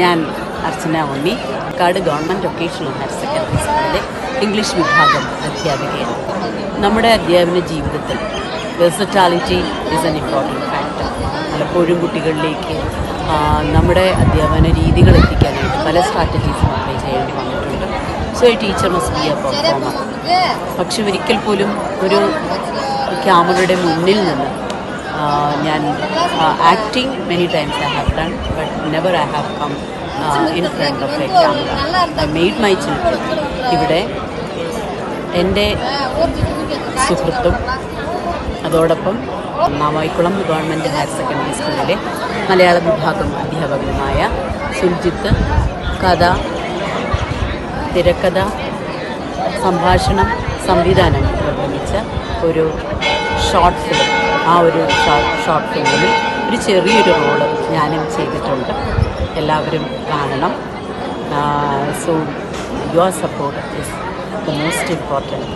ഞാൻ അർച്ചന ഉണ്ണി. കാട് government vocational higher secondary സ്കൂളിലെ ഇംഗ്ലീഷ് വിഭാഗം അധ്യാപികയാണ്. നമ്മുടെ അധ്യാപന ജീവിതത്തിൽ versatility is an important factor പലപ്പോഴും കുട്ടികളിലേക്ക് നമ്മുടെ അധ്യാപന രീതികൾ എത്തിക്കാനായിട്ട് പല സ്ട്രാറ്റജീസും അപ്ലൈ ചെയ്യേണ്ടി വന്നിട്ടുണ്ട്. So teacher must be a performer പക്ഷെ ഒരിക്കൽ പോലും ഒരു ക്യാമറയുടെ മുന്നിൽ നിന്ന് ഞാൻ acting many times I have done but never I have come in front of a camera I made my children ഇവിടെ എന്റെ സുഹൃത്തും അതോടൊപ്പം മാമായിക്കുളം ഗവൺമെന്റ് ഹയർ സെക്കൻഡറി സ്കൂളിലെ മലയാള വിഭാഗം അധ്യാപകനുമായ സുൽജിത്ത് കഥ തിരക്കഥ സംഭാഷണം സംവിധാനം നിർമ്മിച്ച ഒരു ഷോർട്ട് ഫിലിം. ആ ഒരു ഷോർട്ട് ഫിലിമിൽ ഒരു ചെറിയൊരു റോൾ ഞാനും ചെയ്തിട്ടുണ്ട്. എല്ലാവരും കാണണം. So your support is the most important